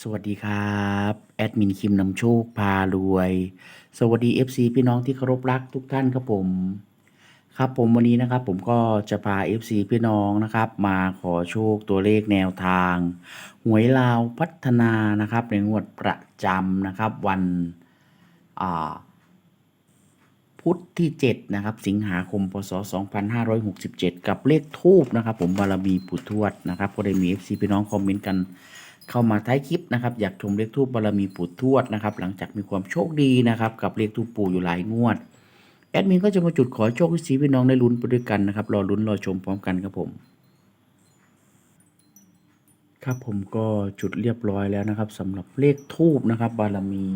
สวัสดีครับแอดมินคิมนำโชคพารวย สวัสดี FC พี่น้องที่เคารพรักทุกท่านครับผม ครับผมวันนี้นะครับผมก็จะพา FC พี่น้องนะครับ มาขอโชคตัวเลขแนวทาง หวยลาวพัฒนานะครับในงวดประจำนะครับวันพุธที่ 7 นะครับ สิงหาคมพศ 2567 กับเลขทูบนะครับ ผมบารมีปู่ทวดนะครับ ก็ได้มี FC พี่น้องคอมเมนต์กัน เข้ามาท้ายคลิปนะครับ อยากชมเลขทูบบารมีปู่ทวดนะครับ หลังจากมีความโชคดีนะครับ กับเลขทูบปู่อยู่หลายงวด แอดมินก็จะมาจุดขอโชคให้สีพี่น้องได้ลุ้นไปด้วยกันนะครับ รอลุ้นรอชมพร้อมกันครับผม ครับผมก็จุดเรียบร้อยแล้วนะครับสำหรับเลขทูบนะครับ บารมี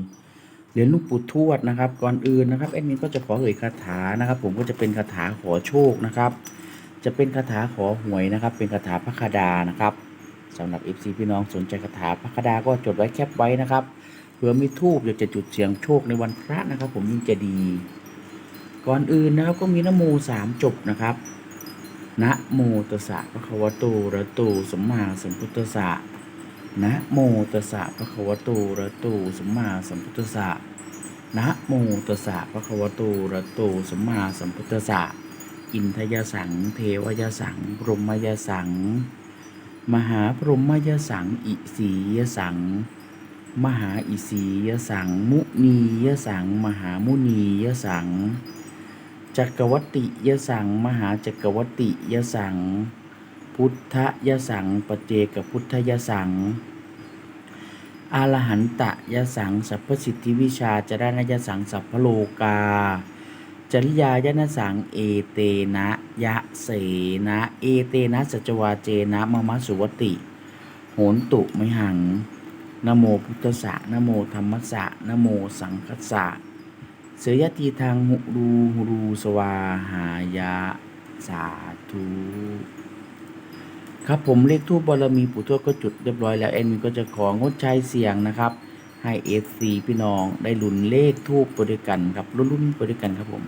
เหรียญลูกปู่ทวดนะครับ ก่อนอื่นนะครับแอดมินก็จะขอเอ่ยคาถานะครับ ผมก็จะเป็นคาถาขอโชคนะครับ จะเป็นคาถาขอหวยนะครับ เป็นคาถาพระคดานะครับ สำหรับ FC พี่น้องสนใจคาถาพระคดาก็จดไว้แคปไว้นะครับเผื่อมีทูบอยากจะจุดเสียงโชคในวันพระนะครับ ผมยิ่งจะดี ก่อนอื่นนะครับก็มีนโมสามจบนะครับนะโมตัสสะพระคะวะโตอะระโตสัมมาสัมพุทธัสสะนะโมตัสสะพระคะวะโตอะระโตสัมมาสัมพุทธัสสะนะโมตัสสะพระคะวะโตอะระโตสัมมาสัมพุทธัสสะอินทยสัง เทวยสังพรหมยสัง มหาพรหมยสังอิสียสัง มหาอิสียสัง มุนียสัง มหามุนียสัง จักรวัติยสัง มหาจักรวัติยสัง พุทธยสังปเจกพุทธยสังอาลหันตะยสัง สัพพสิทธิวิชาจรณยสัง สัพพโลกา จริยายนสัง เอเตนะยะ เสนะ เอเตนะสัจวาเจนะมมสุวติ โหนตุไมหังนโมพุทธสะนโมธรรมสะนโมสังคัสสะเสยยตีทางหุรูหุรูสวาหายะ สาธุครับผมเลขทูบบารมีปู่ทวดก็จุดเรียบร้อยแล้วแอนมินก็จะของดใช้เสียงนะครับ ให้เอฟซีพี่น้องได้ลุ้นเลขทูบไปด้วยกันครับลุ้นๆไปด้วยกันครับผม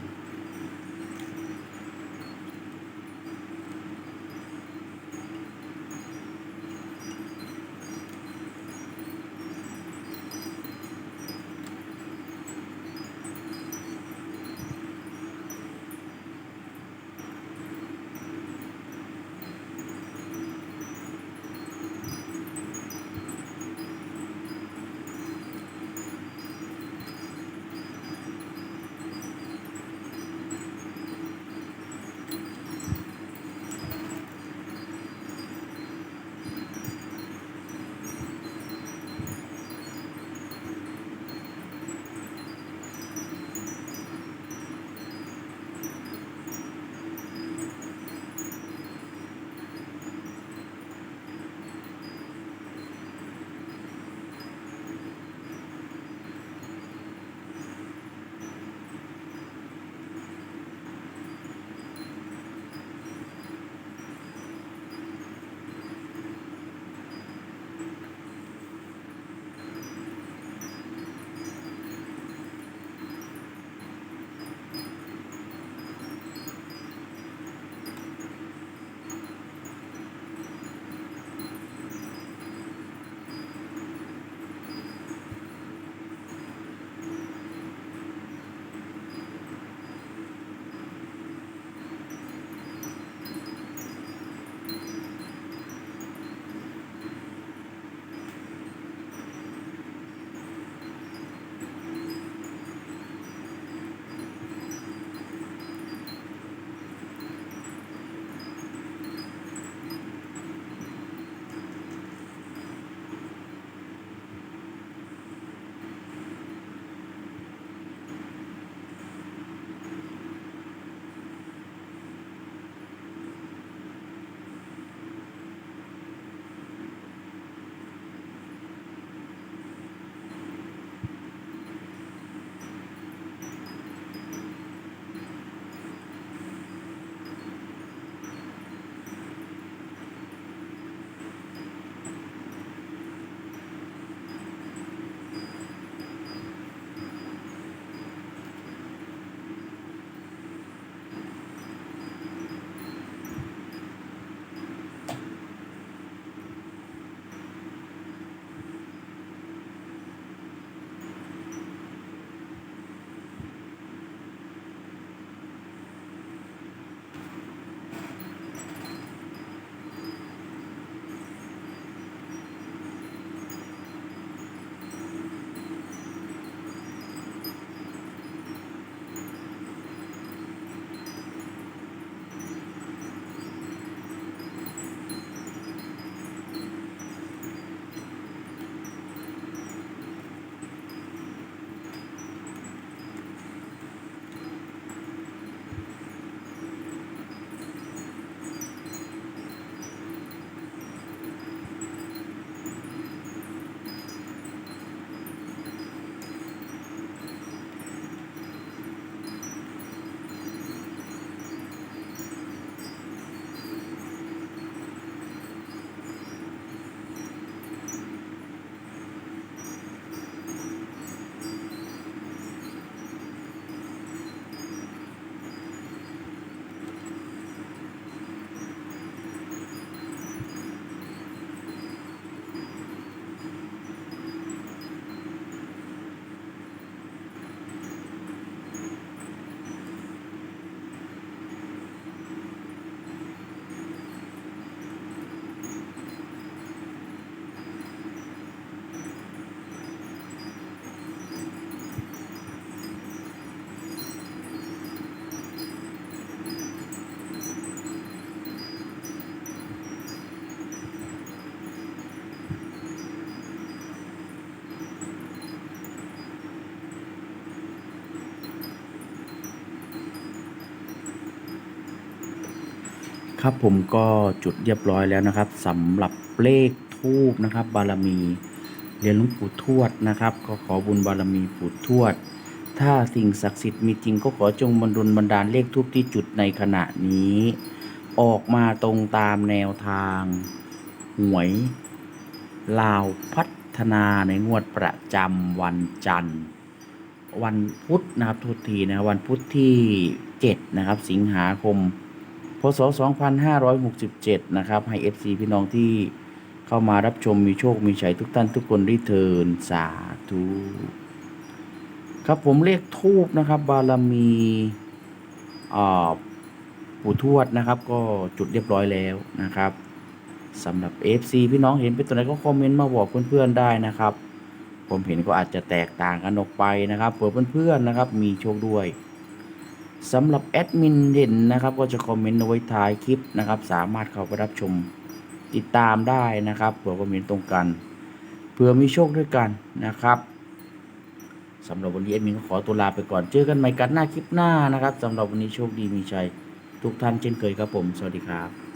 ครับผมก็จุดเรียบร้อยแล้วนะครับสำหรับเลขทูบนะครับ บารมีเรียญหลวงปู่ทวดนะครับ ก็ขอบุญบารมีปู่ทวด ถ้าสิ่งศักดิ์สิทธิ์มีจริงก็ขอจงบรรดลบันดาลเลขทูบที่จุดในขณะนี้ ออกมาตรงตามแนวทางหวย ลาวพัฒนาในงวดประจำวันจันทร์ วันพุธนะครับทุกทีนะวันพุธที่ 7 นะครับ สิงหาคม พศ 2567 นะครับให้ FC พี่น้องที่เข้ามารับชมมีโชคมีชัยทุกท่านทุกคนได้เทินสาธุครับผมเลขทูบนะครับบารมีอ่าปู่ทวดนะครับ ก็จุดเรียบร้อยแล้วนะครับสำหรับ FC พี่น้องเห็นเป็นตัวไหนก็คอมเมนต์มาบอกเพื่อนๆได้นะครับ ผมเห็นก็อาจจะแตกต่างกันออกไปนะครับเผื่อเพื่อนๆนะครับ มีโชคด้วย สำหรับแอดมินเด่นนะครับ ก็จะคอมเมนต์เอาไว้ท้ายคลิปนะครับ สามารถเข้าไปรับชมติดตามได้นะครับเผื่อคอมเมนต์ตรงกันเผื่อมีโชคด้วยกันนะครับสำหรับวันนี้แอดมินก็ขอตัวลาไปก่อนเจอกันใหม่กันหน้าคลิปหน้านะครับสำหรับวันนี้โชคดีมีชัยทุกท่านเช่นเคยครับผม สวัสดีครับ